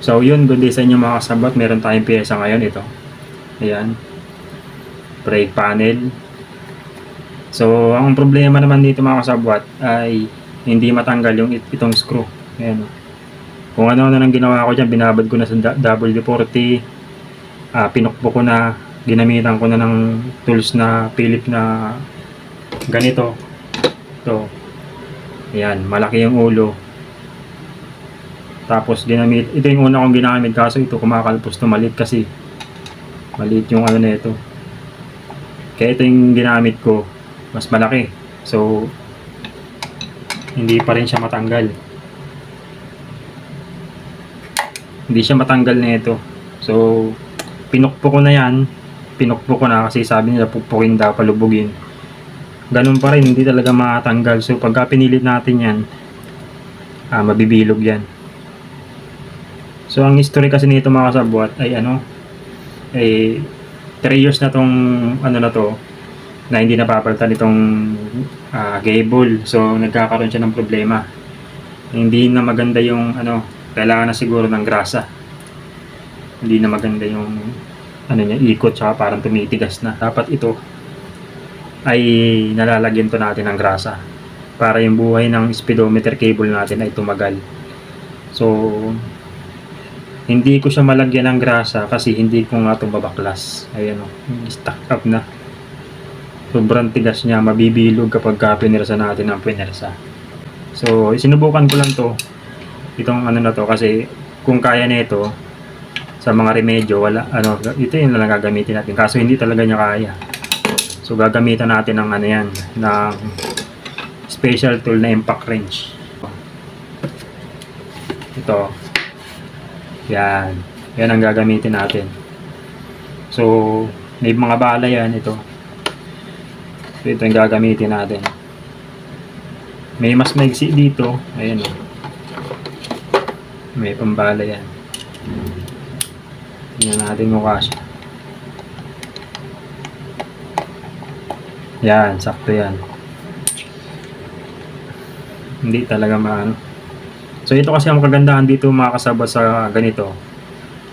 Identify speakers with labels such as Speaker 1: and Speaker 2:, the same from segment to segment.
Speaker 1: So yun, good day sa inyo mga kasabot. Meron tayong pyesa ngayon ito. Ayan. Brake panel. So ang problema naman dito mga kasabot ay hindi matanggal yung it- itong screw. Ayan. Kung ano-ano nang ginawa ko dyan, binabad ko na sa da- W40. Ah, pinukpo ko na. Ginamitan ko na ng tools na Philip na ganito. Ito. Ayan, malaki yung ulo. Tapos ginamit, ito yung una kong ginamit kaso ito kumakalpos to maliit kasi maliit yung ano na ito. Kaya ito yung ginamit ko, mas malaki. So, hindi pa rin siya matanggal. Hindi siya matanggal na ito. So, pinukpo ko na yan. Pinukpo ko na kasi sabi nila puppukin daw, palubugin. Ganun pa rin, hindi talaga matanggal. So, pagka pinilit natin yan, ah, mabibilog yan. So, ang history kasi nito mga kasabwat ay ano, eh, 3 years na tong ano na to, na hindi napapalitan itong ah, gable. So, nagkakaroon siya ng problema. Hindi na maganda yung ano, kailangan na siguro ng grasa. Hindi na maganda yung ano niya, ikot tsaka parang tumitigas na. Dapat ito ay nalalagyan to natin ng grasa para yung buhay ng speedometer cable natin ay tumagal. So, hindi ko siya malagyan ng grasa kasi hindi ko nga ito babaklas. Ayan o, stuck up na. Sobrang tigas niya, mabibilog kapag ka natin ang pinersa. So, sinubukan ko lang to. Itong ano na to kasi kung kaya nito sa mga remedyo, wala, ano, ito yung lang gagamitin natin. Kaso hindi talaga niya kaya. So, gagamitan natin ng ano yan, ng special tool na impact wrench. Ito. Yan. Yan ang gagamitin natin. So, may mga bala yan ito. So, ito yung gagamitin natin. May mas maigsi dito. Ayan o. May pambala yan. Tingnan natin mukha siya. Yan, sakto yan. Hindi talaga maano. So ito kasi ang kagandahan dito mga sa ganito.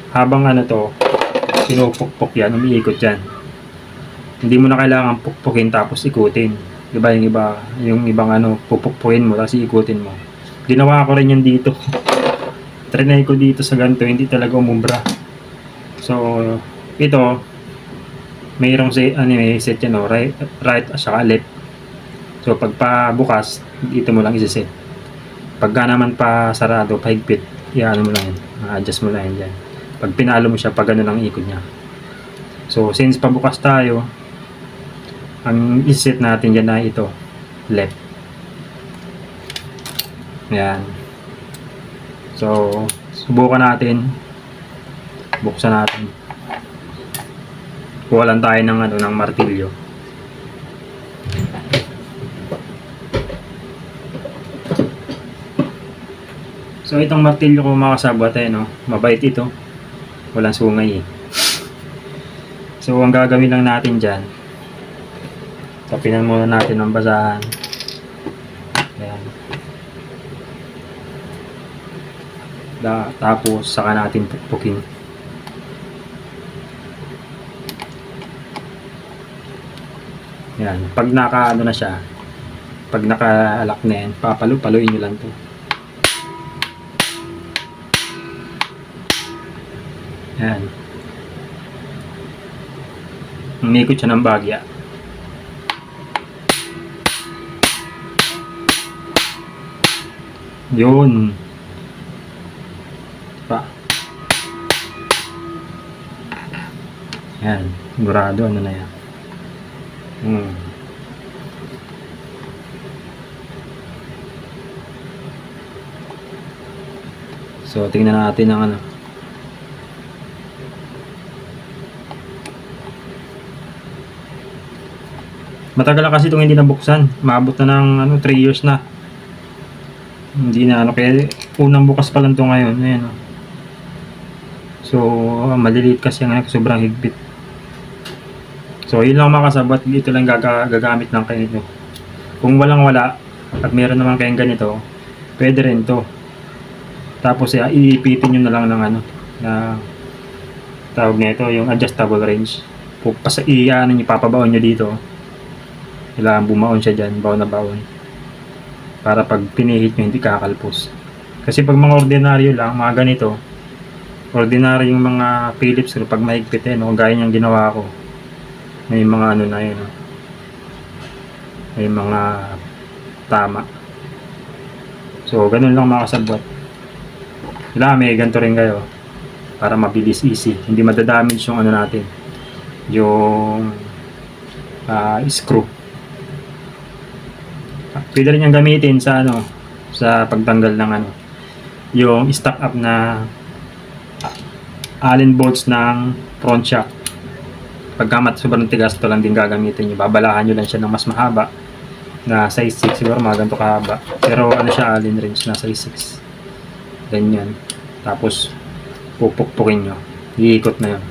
Speaker 1: Habang ano to, pinupukpok yan, umiikot yan. Hindi mo na kailangan pukpukin tapos ikutin. Diba yung iba, yung ibang ano, pupukpukin mo tapos ikutin mo. Ginawa ko rin yan dito. Trinay ko dito sa ganito, hindi talaga umumbra. So, ito, mayroong say, ano, may set yan, no? right, right at saka left. So, pagpa-bukas, dito mo lang isiset. Pagka naman pa sarado, pahigpit, iano mo lang yan. adjust mo lang yan dyan. Pag pinalo mo siya, pag ano lang ikot niya. So, since pabukas tayo, ang iset natin dyan na ito, left. Yan. So, subukan natin. Buksan natin. Kuha lang tayo ng ano ng martilyo. So itong martilyo ko mga kasabot eh, no? Mabait ito. Walang sungay eh. So ang gagawin lang natin dyan, tapinan muna natin ng basahan. Ayan. Da, tapos saka natin pukpukin. Yan. Pag naka ano na siya, pag naka-lock na yan, papalo-paloyin nyo lang to. Yan. Umikot siya ng bagya. Yun. Pa. Yan. Sigurado ano na yan. Hmm. So, tingnan natin ang ano. Matagal na kasi itong hindi nabuksan. Maabot na ng ano, 3 years na. Hindi na ano. Kaya unang bukas pa lang ito ngayon. Ayan, oh. So, maliliit kasi ang ano, sobrang higpit. So, yun lang mga kasabot. Ito lang gaga gagamit ng kayo nyo. Kung walang wala, at meron naman kayong ganito, pwede rin to. Tapos uh, iipitin nyo na lang ng ano, na tawag nito yung adjustable range. Pas iyan nyo, papabaon nyo dito. Kailangan bumaon siya dyan, baon na baon. Para pag pinihit nyo, hindi kakalpos. Kasi pag mga ordinaryo lang, mga ganito, ordinary yung mga Philips screw pag mahigpit eh, no? gaya niyang ginawa ko. May mga ano na yun, no? may mga tama. So, ganun lang mga kasabwat. Kailangan may ganito rin kayo para mabilis easy. Hindi madadamage yung ano natin. Yung ah, screw. Pwede rin yung gamitin sa ano sa pagtanggal ng ano yung stock up na Allen bolts ng front shock. Pagka sobrang tigas, ito lang din gagamitin nyo. Babalahan nyo lang siya ng mas mahaba na size 6 siguro mga ganito kahaba. Pero ano siya Allen wrench na size 6. Ganyan. Tapos pupukpukin nyo. Iikot na yun.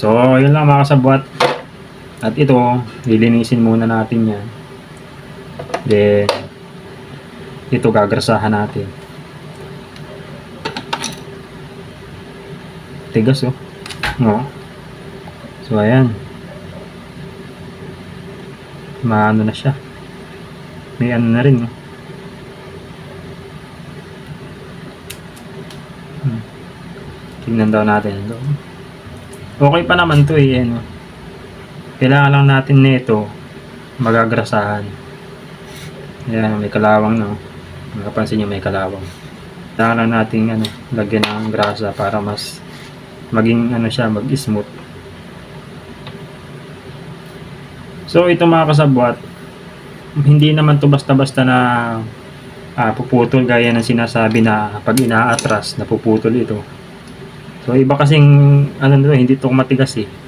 Speaker 1: So, yun lang mga kasabwat. At ito, lilinisin muna natin yan. Then, ito gagrasahan natin. Tigas oh. No. So, ayan. Maano na siya. May ano na rin oh. Hmm. Tingnan daw natin. Okay pa naman to eh. Ano. Kailangan lang natin nito magagrasahan. Ayan, may kalawang no. Makapansin nyo may kalawang. Kailangan lang natin ano, lagyan ng grasa para mas maging ano siya, mag-smooth. So ito mga kasabwat, hindi naman to basta-basta na ah, puputol gaya ng sinasabi na pag inaatras, napuputol ito. So iba kasing ano nito, hindi to matigas eh.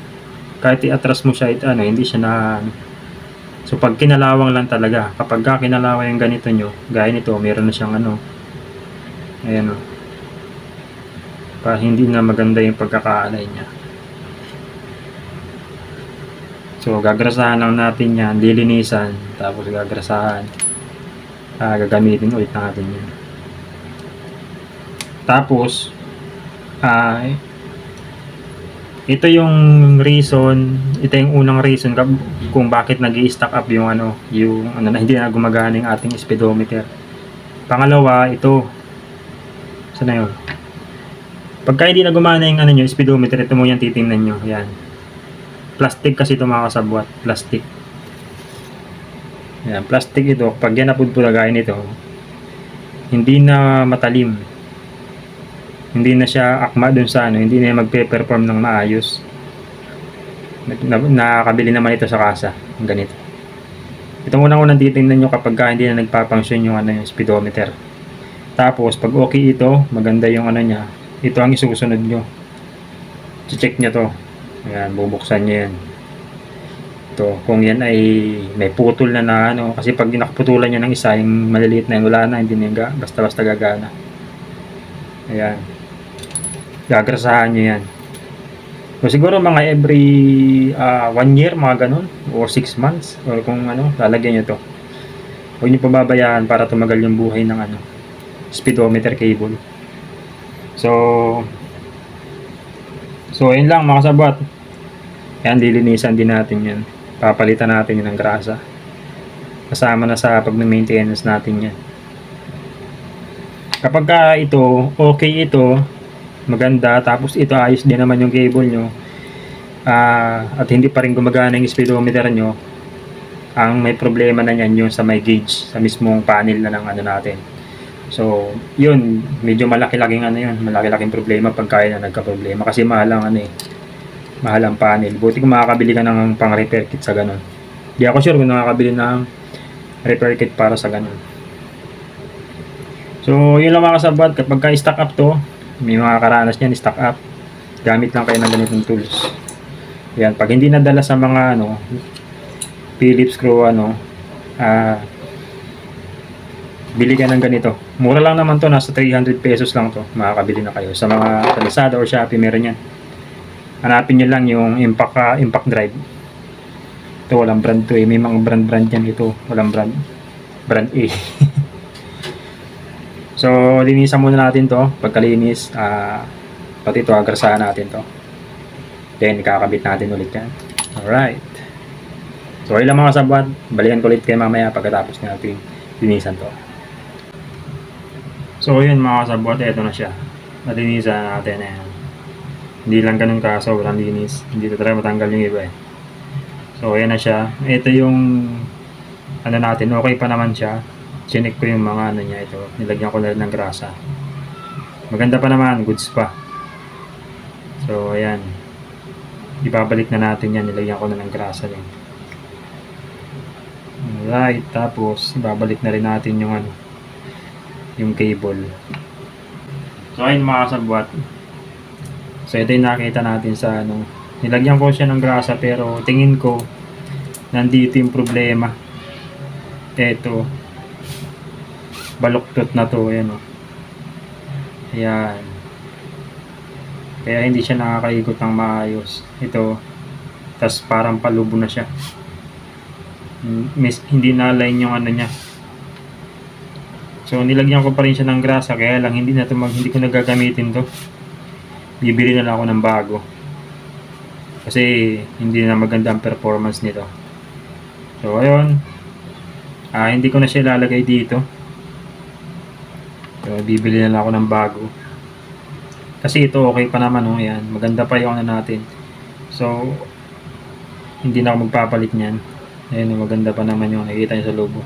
Speaker 1: Kahit iatras mo siya, it, ano, hindi siya na So pag kinalawang lang talaga, kapag ka kinalawang yung ganito nyo, gaya nito, meron na siyang ano, ayan o. Para hindi na maganda yung pagkakaalay niya. So gagrasahan lang natin yan, lilinisan, tapos gagrasahan. Ah, gagamitin ulit natin yan. Tapos, ah, ito yung reason, ito yung unang reason kung bakit nag stack up yung ano, yung ano na hindi na gumagana yung ating speedometer. Pangalawa, ito. Sana yun? Pagka hindi na gumana yung ano nyo, speedometer, ito mo yan titingnan nyo. Yan. Plastic kasi ito mga kasabwat. Plastic. Yan, plastic ito. Pag yan napudpula gaya nito, hindi na matalim hindi na siya akma dun sa ano, hindi na magpe-perform ng maayos. Na, nakakabili naman ito sa kasa, ganito. Ito muna unang titingnan nyo kapag ka hindi na nagpapangsyon yung, ano, yung speedometer. Tapos, pag okay ito, maganda yung ano niya, ito ang isusunod nyo. Check nyo to. Ayan, bubuksan nyo yan. Ito, kung yan ay may putol na na ano, kasi pag nakaputulan nyo ng isa, yung maliliit na yun, wala na, hindi na basta-basta gagana. Ayan gagrasahan nyo yan. So, siguro mga every uh, one year, mga ganun, or six months, or kung ano, lalagyan nyo to. Huwag nyo pababayaan para tumagal yung buhay ng ano, speedometer cable. So, so, yun lang mga sabat. Yan, dilinisan din natin yan. Papalitan natin yun ng grasa. Kasama na sa pag-maintenance natin yan. Kapag ka ito, okay ito, maganda. Tapos ito ayos din naman yung cable nyo. Ah, at hindi pa rin gumagana yung speedometer nyo. Ang may problema na yan yung sa may gauge sa mismong panel na ng ano natin. So yun medyo malaki-laking ano yun malaki-laking problema pag kaya na nagka-problema. Kasi mahal ang ano eh mahal ang panel. Buti kung makakabili ka ng pang repair kit sa ganun. Di ako sure kung nakakabili ng repair kit para sa ganun. So yun lang mga kasabad kapag ka-stack up to may mga karanas niyan, stock up. Gamit lang kayo ng ganitong tools. Yan, pag hindi nadala sa mga ano, Phillips screw ano, ah, bili ka ng ganito. Mura lang naman to, nasa 300 pesos lang to. Makakabili na kayo. Sa mga Lazada or Shopee, meron yan. Hanapin nyo lang yung impact, ah, impact drive. Ito, walang brand to eh. May mga brand-brand yan ito. Walang brand. Brand A. So, linisan muna natin to. Pagkalinis, ah, pati ito, agrasahan natin to. Then, ikakabit natin ulit yan. Alright. So, ilang mga sabat, balikan ko ulit kayo mamaya pagkatapos natin linisan to. So, yun mga kasabot, eto na siya. Nalinisan natin. Ayan. Hindi lang ganun ka, sobrang linis. Hindi to talaga matanggal yung iba eh. So, ayan na siya. Ito yung ano natin, okay pa naman siya. Chinik ko yung mga ano niya ito. Nilagyan ko na rin ng grasa. Maganda pa naman, goods pa. So, ayan. Ibabalik na natin yan. Nilagyan ko na ng grasa din. Alright, tapos ibabalik na rin natin yung ano, yung cable. So, ayun mga kasabwat. So, ito yung nakita natin sa ano. Nilagyan ko siya ng grasa pero tingin ko nandito yung problema. Ito. Baluktot na to. Ayan o. Ayan. Kaya hindi siya nakakaikot ng maayos. Ito. tas parang palubo na siya. Mm, Mis, hindi na-align yung ano niya. So, nilagyan ko pa rin siya ng grasa. Kaya lang, hindi na to mag, hindi ko nagagamitin to. Bibili na lang ako ng bago. Kasi, hindi na maganda ang performance nito. So, ayun. Ah, hindi ko na siya ilalagay dito. So, bibili na lang ako ng bago. Kasi ito okay pa naman, oh, yan. Maganda pa yung ano natin. So, hindi na ako magpapalit niyan. Ayun, oh, maganda pa naman yung nakikita niyo sa logo.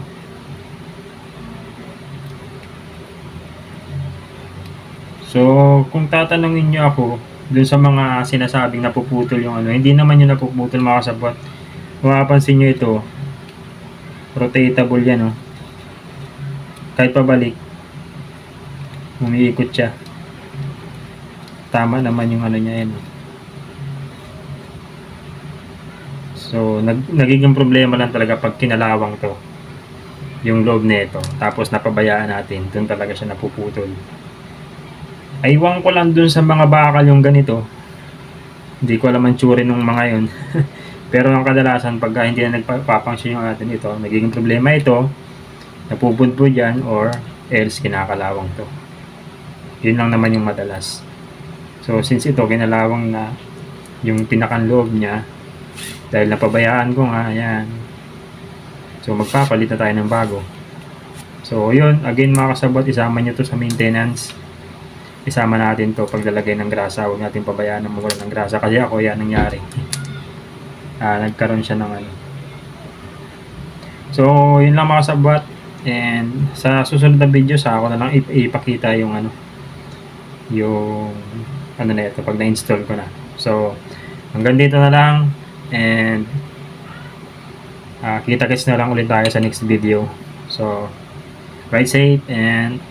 Speaker 1: So, kung tatanungin niyo ako dun sa mga sinasabing napuputol yung ano, hindi naman yung napuputol mga kasabot. Mapapansin niyo ito, rotatable yan, oh. Kahit pabalik, umiikot siya. Tama naman yung ano niya yan. So, nag, nagiging problema lang talaga pag kinalawang to. Yung loob nito. Tapos napabayaan natin. Doon talaga siya napuputol. Aywan ko lang dun sa mga bakal yung ganito. Hindi ko alam ang tsuri ng mga yun. Pero ang kadalasan pagka hindi na nagpapangsyon yung atin ito, nagiging problema ito, napupudpud yan or else kinakalawang to. Yun lang naman yung madalas. So since ito kinalawang na yung pinakang loob niya dahil napabayaan ko nga, ayan. So magpapalit na tayo ng bago. So yun, again mga kasabot, isama nyo to sa maintenance. Isama natin to paglalagay ng grasa. Huwag natin pabayaan na mawala ng grasa. Kasi ako yan nangyari. Ah, nagkaroon siya ng ano. So, yun lang mga kasabot. And sa susunod na video, sa ako na lang ip- ipakita yung ano, yung ano na ito pag na-install ko na. So, hanggang dito na lang. And ah, kita-kits na lang ulit tayo sa next video. So, ride safe and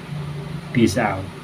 Speaker 1: peace out.